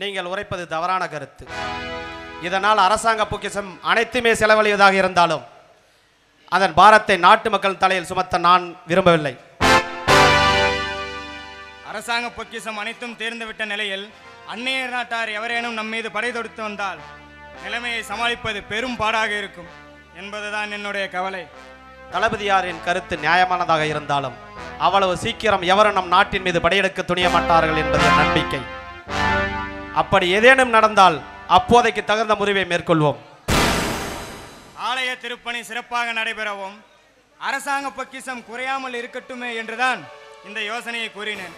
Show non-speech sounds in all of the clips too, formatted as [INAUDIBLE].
நீங்கள் உரைப்பது தவறான கருத்து. இதனால் அரசாங்க பொக்கிஷம் அனைத்துமே செலவழிவதாக இருந்தாலும் அதன் பாரத்தை நாட்டு மக்கள் தலையில் சுமத்த நான் விரும்பவில்லை. அரசாங்க பொக்கிஷம் அனைத்தும் தேர்ந்துவிட்ட நிலையில் அந்நிய நாட்டார் எவரேனும் நம் மீது படை தொடுத்து வந்தால் நிலைமையை சமாளிப்பது பெரும் பாடாக இருக்கும் என்பதுதான் என்னுடைய கவலை. தளபதியாரின் கருத்து நியாயமானதாக இருந்தாலும் அவ்வளவு சீக்கிரம் எவரும் நம் நாட்டின் மீது படையெடுக்க துணிய மாட்டார்கள் என்பது என் நம்பிக்கை. அப்படி ஏதேனும் நடந்தால் அப்போதைக்கு தகுந்த முடிவை மேற்கொள்வோம். ஆலய திருப்பணி சிறப்பாக நடைபெறவும் அரசாங்க பொக்கிஷம் குறையாமல் இருக்கட்டுமே என்றுதான் இந்த யோசனையை கூறினேன்.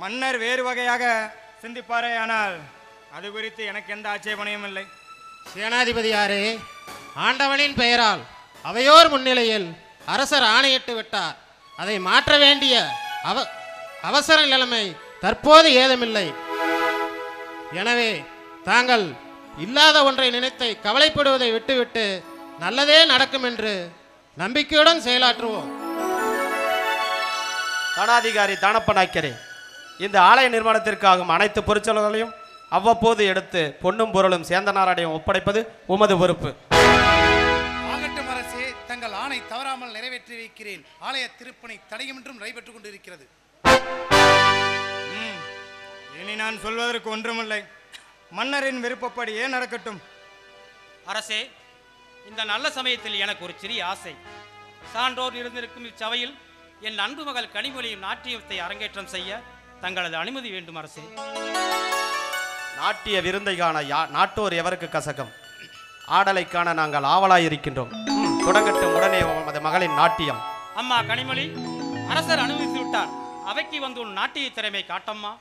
மன்னர் வேறு வகையாக சிந்திப்பாரே ஆனால் அது குறித்து எனக்கு எந்த ஆட்சேபனையும் இல்லை. சேனாதிபதியாரே ஆண்டவனின் பெயரால் அவையோர் முன்னிலையில் அரசர் ஆணையிட்டு விட்டார். அதை மாற்ற வேண்டிய அவ அவசர நிலைமை தற்போது ஏதுமில்லை. எனவே தாங்கள் இல்லாத ஒன்றை நினைத்து கவலைப்படுவதை விட்டுவிட்டு நல்லதே நடக்கும் என்று நம்பிக்கையுடன் செயலாற்றுவோம். தானாதிகாரி தானப்ப நாயக்கரே இந்த ஆலய நிர்மாணத்திற்காகும் அனைத்து பொருட்செலவுகளையும் அவ்வப்போது எடுத்து பொன்னும் பொருளும் சேந்தனாரிடம் ஒப்படைப்பது உமது பொறுப்பு. ஆகட்டும் அரசே தங்கள் ஆணை தவறாமல் நிறைவேற்றி வைக்கிறேன். ஆலய திருப்பணி தடையுமின்றும் நடைபெற்றுக் கொண்டிருக்கிறது. இனி நான் சொல்வதற்கு ஒன்றுமில்லை. மன்னரின் விருப்பப்படியே நடக்கட்டும்? அரசே இந்த நல்ல சமயத்தில் எனக்கு ஒரு சிறிய ஆசை. சான்றோர் இருந்திருக்கும் இச்சபையில் என் அன்பு மகள் கனிமொழியும் நாட்டியத்தை அரங்கேற்றம் செய்ய தங்களது அனுமதி வேண்டும் அரசே. நாட்டிய விருந்தை காண யா நாட்டோர் எவருக்கு கசகம் ஆடலை காண நாங்கள் ஆவலாயிருக்கின்றோம். தொடங்கட்டும் உடனே உமது மகளின் நாட்டியம். அம்மா கனிமொழி அரசர் அனுமதித்து விட்டார். அவைக்கு வந்து உன் நாட்டிய திறமை காட்டம்மா.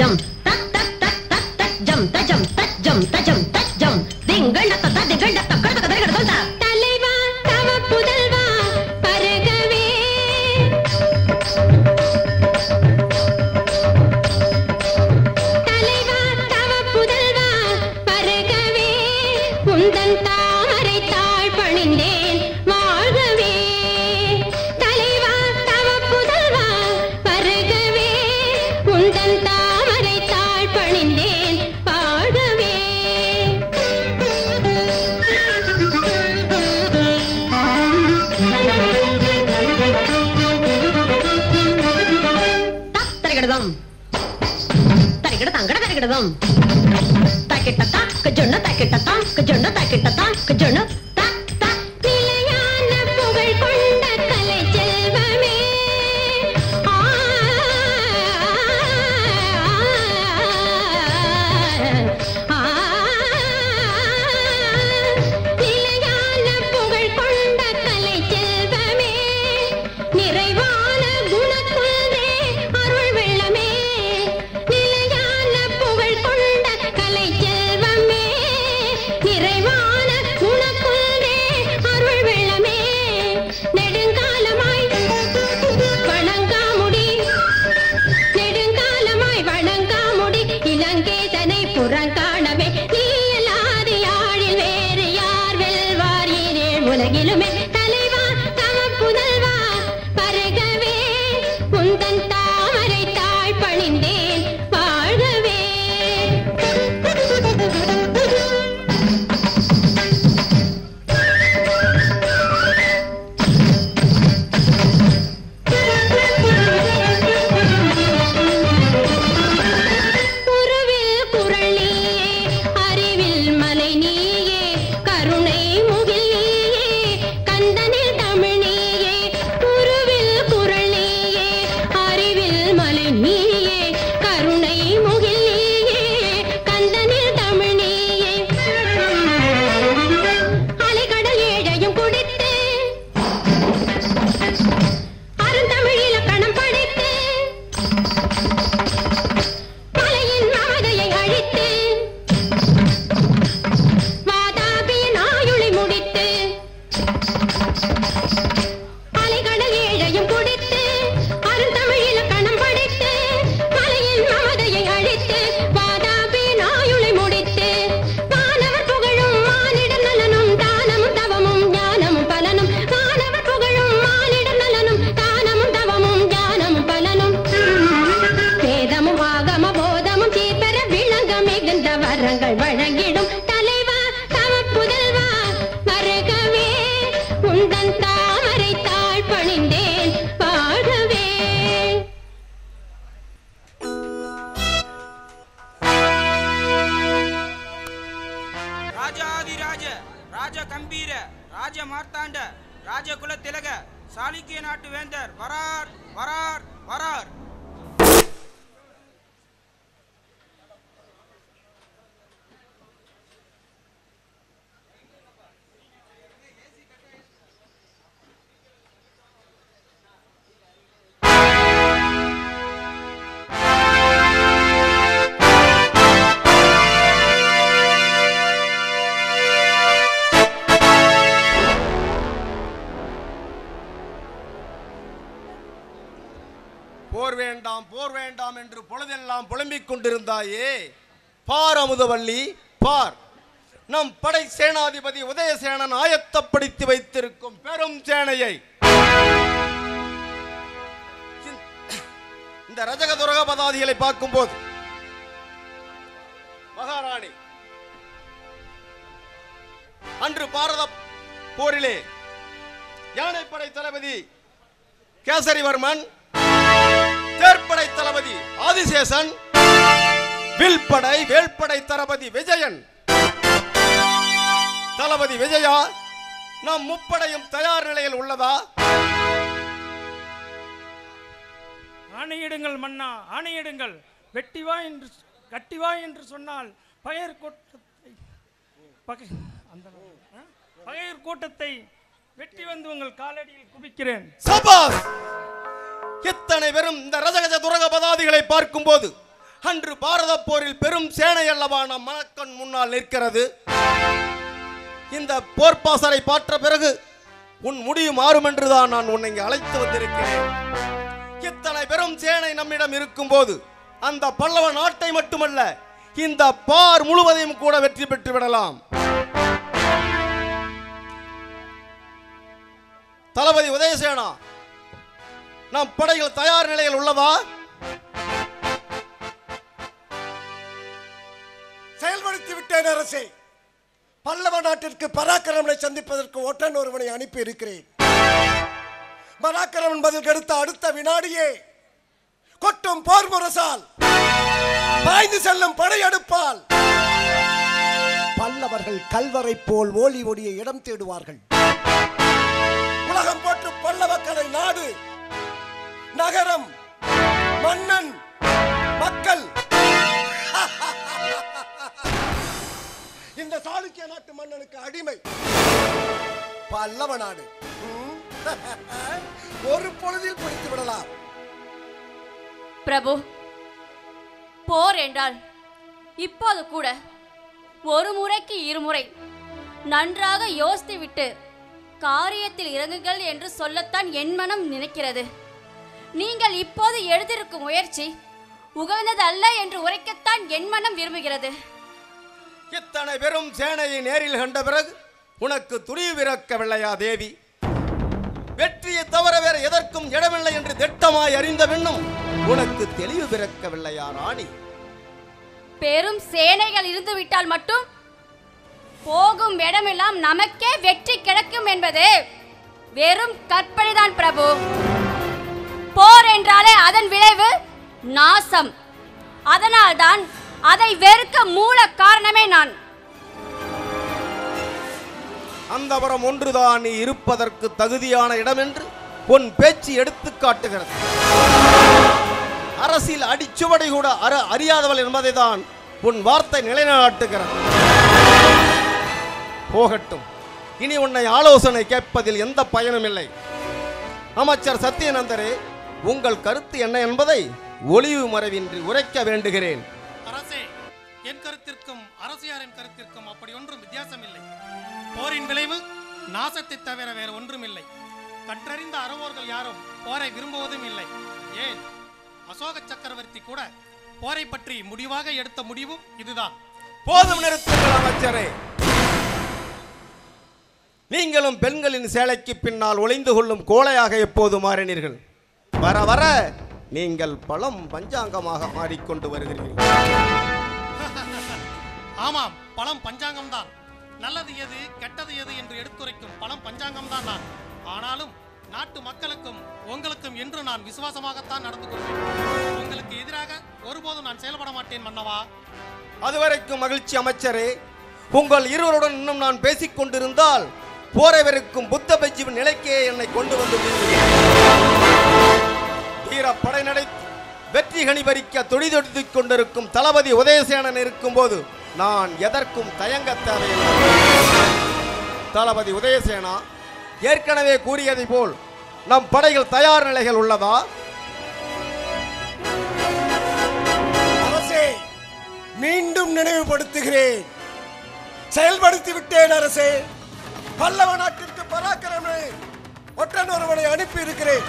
jump. rum. Packet tata, kajona, packet tata, kajona, packet tata, kajona. தாயே பார் அமுதவள்ளி பார். நம் படை சேனாதிபதி உதயசேனன் ஆயத்தப்படுத்தி வைத்திருக்கும் பெரும் சேனையை. இந்த ரஜக துரக பதாதிகளை பார்க்கும்போது மகாராணி அன்று பாரத போரிலே யானைப்படை தளபதி கேசரிவர்மன் தேர்ப்படை தளபதி ஆதிசேஷன் வில்படை வேல்படை தளபதி விஜயன். தளபதி விஜயா நம் முப்படையும் தயார் நிலையில் உள்ளதா? ஆணையிடுங்கள் மன்னா ஆணையிடுங்கள். வெட்டி வா என்று கட்டி வா என்று சொன்னால் பகையர் கூட்டத்தை பகை அந்த ஆ? பகையர் கூட்டத்தை வெட்டி வந்து உங்கள் காலடியில் குவிக்கிறேன். சபாஸ்! இத்தனை பெரும் இந்த ரஜகஜ துரக பதாதிகளை பார்க்கும்போது அன்று பாரத போரில் பெரும் சேனை அல்லவா நம் முன்னால் நிற்கிறது? இந்த போர்ப்பாசரை பாற்ற பிறகு உன் முடிவு மாறும் என்றுதான் நான் உன்னை இங்கு அழைத்து வந்திருக்கிறேன். இத்தனை பெரும் சேனை நம்மிடம் இருக்கும் போது அந்த பல்லவ நாட்டை மட்டுமல்ல இந்த பார் முழுவதையும் கூட வெற்றி பெற்று விடலாம். தளபதி உதயசேனா நம் படைகள் தயார் நிலையில் உள்ளதா? விட்டேன் அரசே. பல்லவ நாட்டிற்கு பராக்கிரமனை சந்திப்பதற்கு ஒற்றன் ஒருவனை அனுப்பி இருக்கிறேன் பராக்கிரமன் பதில் கெடுத்த அடுத்த வினாடியே. கொட்டும் போர் முரசால். பாய்ந்து செல்லும் படையெடுப்பால் பல்லவர்கள் கல்வரை போல் ஓலி ஒடிய இடம் தேடுவார்கள். உலகம் போற்று பல்லவக்கலை நாடு. நகரம் மன்னன் மக்கள். இந்த சாளுக்கிய நாட்டு மன்னனுக்கு அடிமை. பல்லவ நாடு. [LAUGHS] ஒரு பொழுதில் பிடித்து விடலாம். பிரபு போர் என்றால் இப்போது கூட ஒரு முறைக்கு இருமுறை நன்றாக யோசித்து விட்டு காரியத்தில் இறங்குங்கள் என்று சொல்லத்தான் என் மனம் நினைக்கிறது. நீங்கள் இப்போது எடுத்திருக்கும் முயற்சி உகந்தது அல்ல என்று உரைக்கத்தான் என் மனம் விரும்புகிறது. இத்தனை பெரும் சேனையை நேரில் கண்ட பிறகு உனக்கு துணிவு பிறக்கவில்லையா தேவி? வெற்றியை தவிர வேற எதற்கும் இடமில்லை என்று திட்டமாய் அறிந்த பின்னும் உனக்கு தெளிவு பிறக்கவில்லையா ராணி? பெரும் சேனைகள் இருந்து விட்டால் மட்டும் போகும் இடமெல்லாம் நமக்கே வெற்றி கிடைக்கும் என்பது வெறும் கற்பனைதான் பிரபு. போர் என்றாலே அதன் விளைவு நாசம். அதனால்தான் அதை வெறுக்க மூல காரணமே நான். அந்தபுறம் ஒன்றுதான் நீ இருப்பதற்கு தகுதியான இடம் என்று உன் பேச்சு எடுத்து காட்டுகிறது. அரசியல் அடிச்சுவடை கூட அற அறியாதவள் என்பதை தான் உன் வார்த்தை நிலைநாட்டுகிறது. போகட்டும். இனி உன்னை ஆலோசனை கேட்பதில் எந்த பயனும் இல்லை. அமைச்சர் சத்யநந்தரே உங்கள் கருத்து என்ன என்பதை ஒளிவு மறைவின்றி உரைக்க வேண்டுகிறேன். அப்படி ஒன்றும் வித்தியாசம் இல்லை போரின் விளைவு நாசத்தை தவிர வேறு ஒன்றும் இல்லை கற்றறிந்த அறவோர்கள் யாரும் போரை விரும்புவதும் இல்லை. ஏன்? அசோக சக்கரவர்த்தி கூட போரை பற்றி முடிவாக எடுத்த முடிவும் இதுதான். போதும் நிறுத்துங்கள் அமைச்சரே. நீங்களும் பெண்களின் சேலைக்கு பின்னால் ஒளிந்து கொள்ளும் கோழையாக எப்போது மாறினீர்கள்? வர வர நீங்கள் பழம் பஞ்சாங்கமாக மாறிக்கொண்டு வருகிறீர்கள். [LAUGHS] ஆமாம் பழம் பஞ்சாங்கம் தான் நல்லது எது கெட்டது எது என்று எடுத்துரைக்கும் பழம் பஞ்சாங்கம் தான் நான். ஆனாலும் நாட்டு மக்களுக்கும் உங்களுக்கும் என்று நான் விசுவாசமாகத்தான் நடந்து கொள்வேன். உங்களுக்கு எதிராக ஒருபோதும் நான் செயல்பட மாட்டேன் மன்னவா. அதுவரைக்கும் மகிழ்ச்சி அமைச்சரே உங்கள் இருவருடன் இன்னும் நான் பேசிக் கொண்டிருந்தால் போரவருக்கும் புத்த பெஜ்ஜிவின் நிலைக்கே என்னை கொண்டு வந்து வீர படை நடை வெற்றி கனி பறிக்க துடிதுடித்துக் கொண்டிருக்கும் தளபதி உதயசேனன் இருக்கும்போது நான் எதற்கும் தயங்க தேவையில்லை. தளபதி உதயசேனா ஏற்கனவே கூறியதை போல் நம் படைகள் தயார் நிலைகள் உள்ளதா? அரசே மீண்டும் நினைவுபடுத்துகிறேன். செயல்படுத்தி விட்டேன் அரசே. பல்லவ நாட்டிற்கு பராக்கிரமே. ஒற்றன் ஒருவனை அனுப்பி இருக்கிறேன்.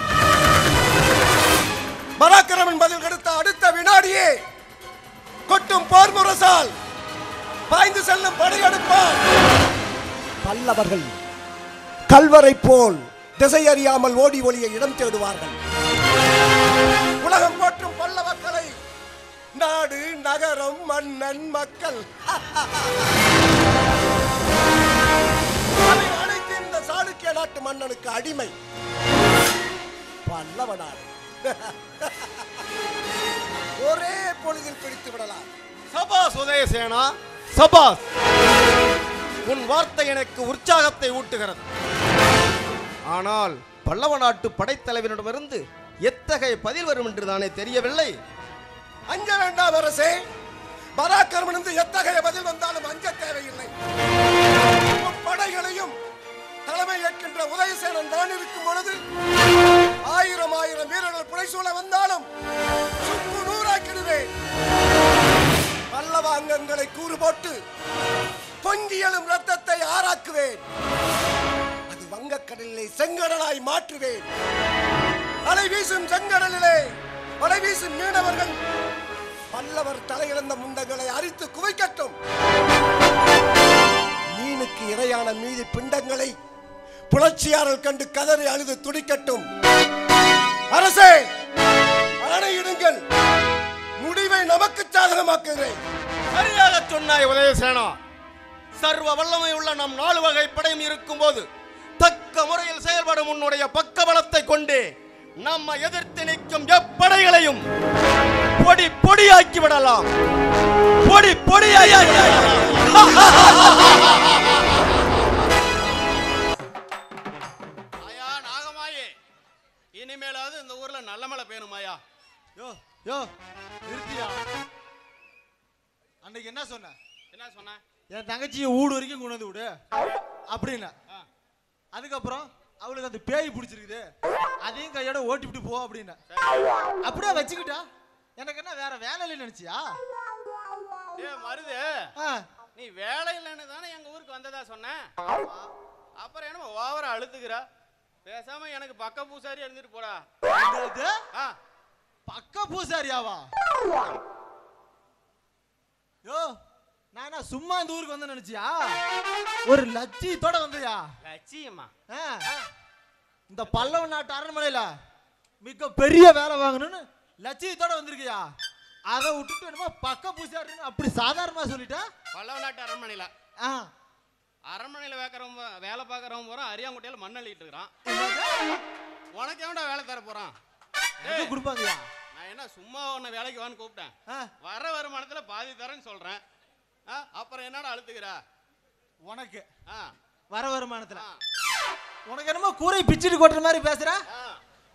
பராக்கிரமன் பதில் கொடுத்த அடுத்த வினாடியே கொட்டும் போர் முரசால் பாய்ந்து செல்லும் படையெடுப்பார். பல்லவர்கள் கல்வரை போல் திசை அறியாமல் ஓடி ஒளிய இடம் தேடுவார்கள். உலகம் போற்றும் பல்லவ கலை நாடு நகரம் மன்னன் மக்கள். அவை அனைத்தும் இந்த சாளுக்கிய நாட்டு மன்னனுக்கு அடிமை. பல்லவ நாடு. ஒரே பொழுதில் பிடித்து விடலாம். சபாஸ் உதயசேனா சபாஸ் உன் வார்த்தை எனக்கு உற்சாகத்தை ஊட்டுகிறது. ஆனால் பல்லவ நாட்டு படைத்தலைவனிடமிருந்து எத்தகைய பதில் வரும் என்று தானே தெரியவில்லை. அஞ்ச வேண்டாம் அரசே பராக்கிரமனிருந்து எத்தகைய பதில் வந்தாலும் அஞ்ச தேவையில்லை. படைகளையும் தலைமை ஏற்கின்ற உதயசேனன் தான் இருக்கும் பொழுது ஆயிரம் ஆயிரம் வீரர்கள் புடைசூழ வந்தாலும் சுக்கு நூறாக்கிடுவேன். பல்லவாங்கங்களை கூறு போட்டு பொங்கி ரத்தத்தை ஆறாக்குவேன் அது வங்கக்கடலிலே செங்கடலாய் மாற்றுவேன். அலை வீசும் செங்கடலிலே அலை வீசும் மீனவர்கள் பல்லவர் தலையிழந்த முண்டங்களை அரித்து குவைக்கட்டும். மீனுக்கு இரையான மீதி பிண்டங்களை புரட்சியாளர் கண்டு கதறி அழுது துடிக்கட்டும். அரசே ஆணையிடுங்கள் நமக்கு சாதகமாக்குகிறேன். சரியாக சொன்னாய் உதயசேனா. சர்வ வல்லமை உள்ள நம் நாலு வகை படையும் இருக்கும்போது தக்க முறையில் செயல்படும் உன்னுடைய பக்கபலத்தை கொண்டு நம்ம எதிர்த்து நிற்கும் எப்படைகளையும் பொடி பொடியாக்கி விடலாம். பொடி பொடியாக்கி நாகமாயே. இனிமேலாவது இந்த ஊர்ல நல்ல மழை பெய்யணுமாயா? யோ. யோ நிறுத்தியா? அன்னைக்கு என்ன சொன்ன? என்ன சொன்ன? என் தங்கச்சியை ஊடு வரைக்கும் கொண்டு வந்து விடு. அப்படின்னா. அதுக்கப்புறம் அவளுக்கு அந்த பேய் பிடிச்சிருக்குது. அதையும் கையோட ஓட்டிவிட்டு போ அப்படின்னா. அப்படியே வச்சுக்கிட்டா? எனக்கு என்ன வேற வேலை இல்லைன்னு நினைச்சியா? ஏ மருது. நீ வேலை இல்லைன்னு தானே எங்க ஊருக்கு வந்ததா சொன்ன? அப்புறம் என்ன ஓவரா அழுத்துக்கிற. பேசாம எனக்கு பக்க பூசாரி இருந்துட்டு போடா பக்க பூசாரியாவா? யோ நான் என்ன சும்மா இந்த ஊருக்கு வந்தேன்னு நினைச்சியா? ஒரு லட்சியத்தோட வந்தியா? லட்சியம்மா ஆ. இந்த பல்லவ நாட்டு அரண்மனையில மிக பெரிய வேலை வாங்கணும்னு லட்சியத்தோட வந்திருக்கியா? அதை விட்டுட்டு என்னமோ பக்க பூசாரின்னு அப்படி சாதாரணமா சொல்லிட்டா? பல்லவ நாட்டு அரண்மனையில. ஆ. அரண்மனையில வேக்கிறவங்க வேலை பார்க்கறவங்க பூரா அரியாங்குட்டையில மண் அள்ளிட்டு இருக்கிறான்? உனக்கு எவன்டா வேலை தர கொடுப்பாங்கய்யா? நான் என்ன சும்மா உன்னை வேலைக்கு வான்னு கூப்பிட்டேன். வர வருமானத்துல பாதி தரேன்னு சொல்றேன். ஆ, அப்புறம் என்னடா அழுத்துக்கிற? உனக்கு. ஆ. வர வருமானத்துல. உனக்கு என்னமோ கூரை பிச்சுட்டு கொட்டுற மாதிரி பேசுற.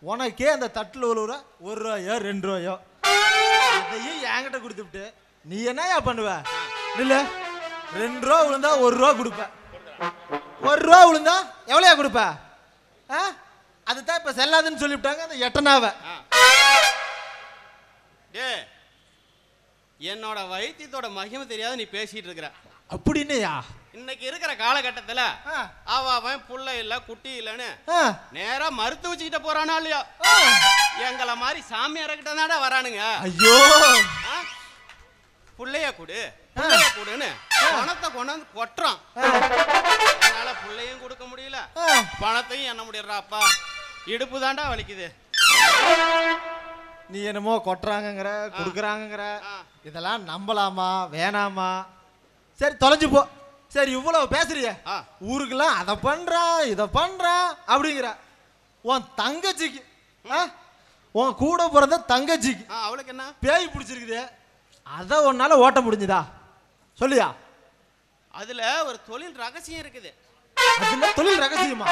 உனக்கே அந்த தட்டுல உழுவுற ஒரு ரூபாயோ ரெண்டு ரூபாயோ. அதையும் என்கிட்ட கொடுத்துட்டு நீ என்னயா பண்ணுவ? இல்ல ரெண்டு ரூபா விழுந்தா ஒரு ரூபா கொடுப்ப. ஒரு ரூபா விழுந்தா எவ்வளோயா கொடுப்ப? ஆ? அதுதான் இப்ப செல்லாதுன்னு சொல்லிவிட்டாங்க அந்த எட்டனாவை. டே என்னோட வைத்தியத்தோட மகிமை தெரியாத நீ பேசிட்டு இருக்கிற. அப்படின்னுயா? இன்னைக்கு இருக்கிற காலகட்டத்துல. அவ அவன் புள்ள இல்ல குட்டி இல்லன்னு நேரா மருத்துவ வச்சுக்கிட்ட போறானா இல்லையா. எங்களை மாதிரி சாமியார்கிட்ட தானே வரானுங்க. ஐயோ? புள்ளைய கொடு புள்ளைய கொடுன்னு பணத்தை கொண்டாந்து கொட்டுறான். அதனால புள்ளையும் கொடுக்க முடியல. பணத்தையும் என்ன முடியறாப்பா இடுப்பு தாண்டா வலிக்குது. நீ என்னமோ கொட்டுறாங்கங்கிற கொடுக்குறாங்கங்கிற. இதெல்லாம் நம்பலாமா வேணாமா? சரி தொலைஞ்சு போ. சரி இவ்வளவு பேசுறிய. ஆ. ஊருக்கெல்லாம் அதை பண்றான் இதை பண்றான் அப்படிங்கிற. உன் தங்கச்சிக்கு ஆ? உன் கூட பிறந்த தங்கச்சிக்கு ஆ, அவளுக்கு என்ன? பேய் பிடிச்சிருக்குது. அதை உன்னால ஓட்ட முடிஞ்சுதா? சொல்லியா? அதுல ஒரு தொழில் ரகசியம் இருக்குது. தொழில் ரகசியமா.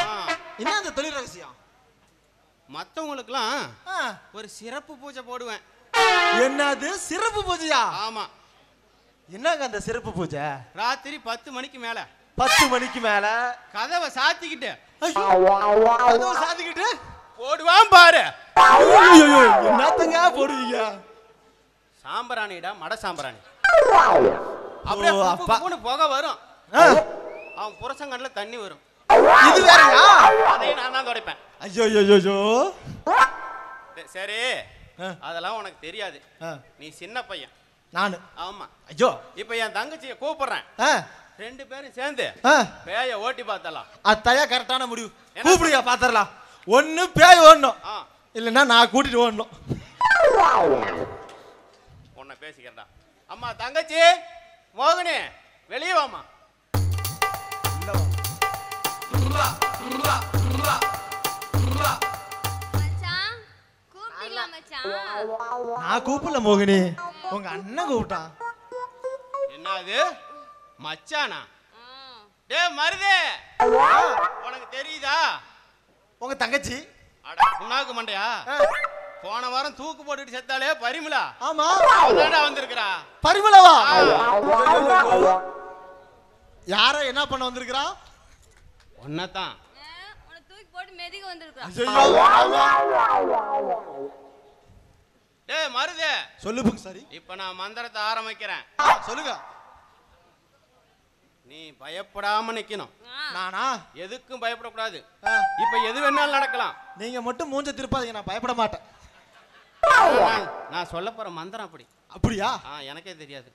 என்ன அந்த தொழில் ரகசியம்? மற்றவங்களுக்குலாம் ஒரு சிறப்பு பூஜை போடுவேன். என்னது? சிறப்பு பூஜையா? ஆமா. என்னங்க அந்த சிறப்பு பூஜை? ராத்திரி பத்து மணிக்கு மேல. பத்து மணிக்கு மேல? கதவை சாத்திக்கிட்டு. கதவை சாத்திக்கிட்டு? போடுவான் பாரு. என்னத்தங்க போடுவீங்க சாம்பிராணிடா மட சாம்பிராணி. அப்படியே அப்பா. புகை வரும். அவன் புருஷங்கண்ணுல தண்ணி வரும். இது வேறயா? அதையும் நான் தான் துடைப்பேன். ஐயோ ஐயோ ஐயோ, சரி. அதெல்லாம் உனக்கு தெரியாது. நீ சின்ன பையன். நானு. ஆமா. ஐயோ. இப்ப என் தங்கச்சியை கூப்பிடுறேன். ரெண்டு பேரும் சேர்ந்து பேய ஓட்டி பார்த்தலாம் அத்தையா கரெக்டான முடிவு. கூப்பிடுங்க பாத்திரலாம் ஒண்ணு பேய் ஓடணும். இல்லைன்னா நான் கூட்டிட்டு ஓடணும். உன்னை பேசிக்கிறேன்டா. அம்மா தங்கச்சி மோகனே வெளியே வாமா நான் கூப்பிடல மோகினி. உங்க அண்ணன் கூப்பிட்டான் என்னது? மச்சானா? டேய் மருதே! உனக்கு தெரியுதா? உங்க தங்கச்சி. அட புண்ணாக்கு மண்டையா? போன வாரம் தூக்கு போட்டுட்டு செத்தாலே பரிமளா? ஆமா. அவதாண்டா வந்திருக்கிறா. பரிமளவா? யார என்ன பண்ண வந்திருக்கிறா? ஒன்னதான் தூக்கி போட்டு மெதிக்க வந்திருக்கான் ஐயோ. டேய் மருதே. சொல்லு சரி. இப்ப நான் மந்திரத்தை ஆரம்பிக்கிறேன். சொல்லுங்க. நீ பயப்படாம நிக்கணும். நானா? எதுக்கும் பயப்படக்கூடாது. இப்ப எது வேணாலும் நடக்கலாம். நீங்க மட்டும் மூஞ்ச திருப்பாதீங்க நான் பயப்பட மாட்டேன். நான்- நான் சொல்ல போற மந்திரம் அப்படி. அப்படியா? ஆ எனக்கே தெரியாது.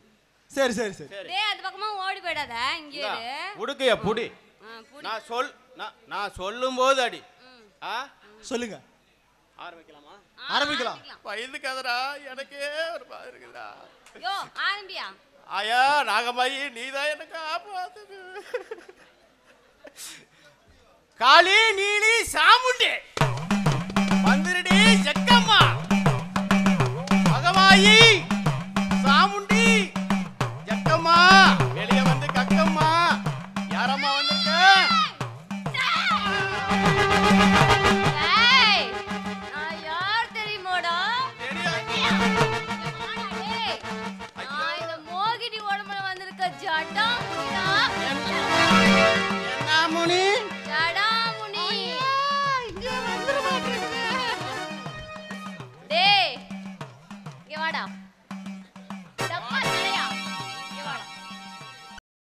சரி சரி சரி. அந்த பக்கமா ஓடி போயிடாத. இங்கே உடுக்கைய புடி. நான் சொல் நான் சொல்லும் போது அடி. ஆ? சொல்லுங்க. ஆரம்பிக்கலாமா? ஆரம்பிக்கலாம். வயதுக்காதரா எனக்கே ஒரு மாதிரி இருக்குதா யோ ஆரம்பியா? ஆயா நாகமாயி நீதான் எனக்கு ஆபாத்து காளி நீலி சாமுண்டி. வந்துருடி செக்கம்மா மகமாயி